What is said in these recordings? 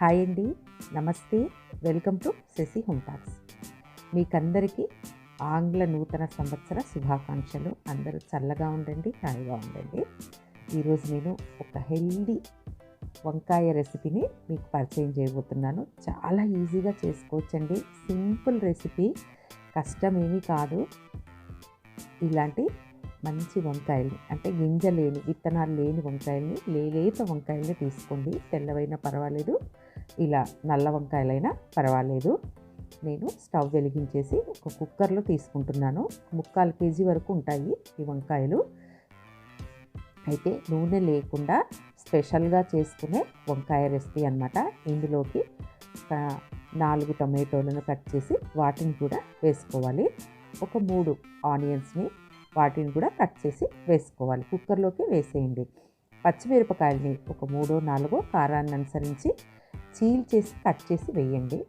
Hi అండి నమస్తే. Welcome to Shashi హోమ్టాక్స్ మీకందరికీ ఆంగ్ల నూతన సంవత్సర శుభాకాంక్షలు. అందరూ చల్లగా ఉండండి హాయిగా ఉండండి. ఈరోజు నేను ఒక హెల్దీ వంకాయ రెసిపీని మీకు పరిచయం చేయబోతున్నాను. చాలా ఈజీగా చేసుకోవచ్చండి. సింపుల్ రెసిపీ కష్టమేమీ కాదు. ఇలాంటి మంచి వంకాయల్ని అంటే గింజ లేని విత్తనాలు లేని వంకాయల్ని లేలేత వంకాయల్ని తీసుకోండి. తెల్లవైనా పర్వాలేదు. ఇలా నల్ల వంకాయలైనా పర్వాలేదు. నేను స్టవ్ వెలిగించేసి ఒక కుక్కర్లో తీసుకుంటున్నాను. ముక్కాలు కేజీ వరకు ఉంటాయి ఈ వంకాయలు. అయితే నూనె లేకుండా స్పెషల్గా చేసుకునే వంకాయ రెసిపీ అనమాట ఇందులోకి ఒక నాలుగు టమాటోలను కట్ చేసి వాటిని కూడా వేసుకోవాలి. ఒక మూడు ఆనియన్స్ని వాటిని కూడా కట్ చేసి వేసుకోవాలి. కుక్కర్లోకి వేసేయండి. పచ్చిమిరపకాయలని ఒక మూడో నాలుగో కారాన్ని అనుసరించి చీల్ చేసి కట్ చేసి వేయండి.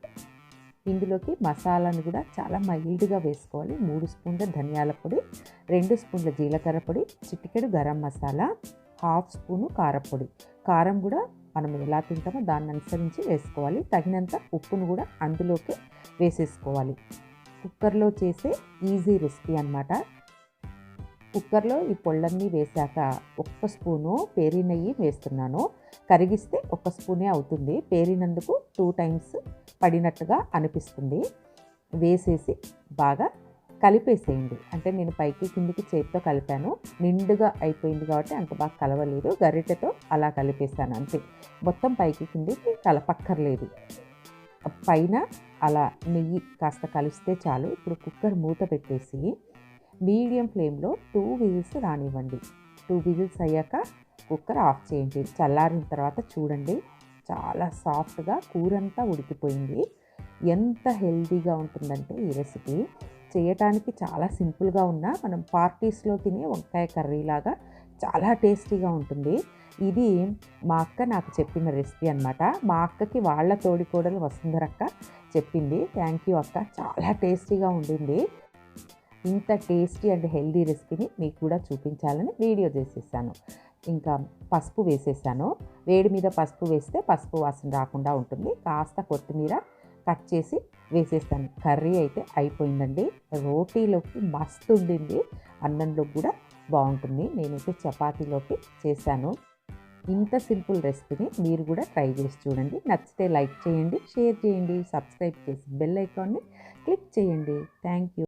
ఇందులోకి మసాలాను కూడా చాలా మైల్డ్గా వేసుకోవాలి. మూడు స్పూన్ల ధనియాల పొడి రెండు స్పూన్ల జీలకర్ర పొడి చిటికెడు గరం మసాలా హాఫ్ స్పూను కారపొడి కారం కూడా మనం ఎలా తింటామో దాన్ని అనుసరించి వేసుకోవాలి. తగినంత ఉప్పును కూడా అందులోకి వేసేసుకోవాలి. కుక్కర్లో చేసే ఈజీ రెసిపీ అనమాట కుక్కర్లో ఈ పొళ్ళన్నీ వేశాక ఒక్క స్పూను పేరి నెయ్యి వేస్తున్నాను. కరిగిస్తే ఒక్క స్పూనే అవుతుంది. పేరినందుకు టూ టైమ్స్ పడినట్టుగా అనిపిస్తుంది. వేసేసి బాగా కలిపేసేయండి. అంటే నేను పైకి కిందికి చేతితో కలిపాను. నిండుగా అయిపోయింది కాబట్టి అంత బాగా కలవలేదు. గరిటెతో అలా కలిపేసాను అంతే. మొత్తం పైకి కిందికి కలపక్కర్లేదు పైన అలా నెయ్యి కాస్త కలిస్తే చాలు. ఇప్పుడు కుక్కర్ మూత పెట్టేసి మీడియం ఫ్లేమ్లో టూ విజిల్స్ రానివ్వండి. టూ విజిల్స్ అయ్యాక కుక్కర్ ఆఫ్ చేయండి. చల్లారిన తర్వాత చూడండి. చాలా సాఫ్ట్గా కూరంతా ఉడికిపోయింది. ఎంత హెల్తీగా ఉంటుందంటే ఈ రెసిపీ. చేయటానికి చాలా సింపుల్గా ఉన్నా మనం పార్టీస్లో తినే వంకాయ కర్రీ లాగా చాలా టేస్టీగా ఉంటుంది. ఇది మా అక్క నాకు చెప్పిన రెసిపీ అనమాట మా అక్కకి వాళ్ళ తోడికోడలు వసుంధరక్క చెప్పింది. థ్యాంక్ యూ అక్క. చాలా టేస్టీగా ఉండింది. ఇంత టేస్టీ అండ్ హెల్దీ రెసిపీని మీకు కూడా చూపించాలని వీడియో చేసేసాను. ఇంకా పసుపు వేసేసాను. వేడి మీద పసుపు వేస్తే పసుపు వాసన రాకుండా ఉంటుంది. కాస్త కొత్తిమీర కట్ చేసి వేసేస్తాను. కర్రీ అయితే అయిపోయిందండి. రోటీలోకి మస్తు ఉండింది. అన్నంలో కూడా బాగుంటుంది. నేనైతే చపాతీలోకి చేశాను. ఇంత సింపుల్ రెసిపీని మీరు కూడా ట్రై చేసి చూడండి. నచ్చితే లైక్ చేయండి షేర్ చేయండి సబ్స్క్రైబ్ చేసి బెల్ ఐకాన్ని క్లిక్ చేయండి. Thank you.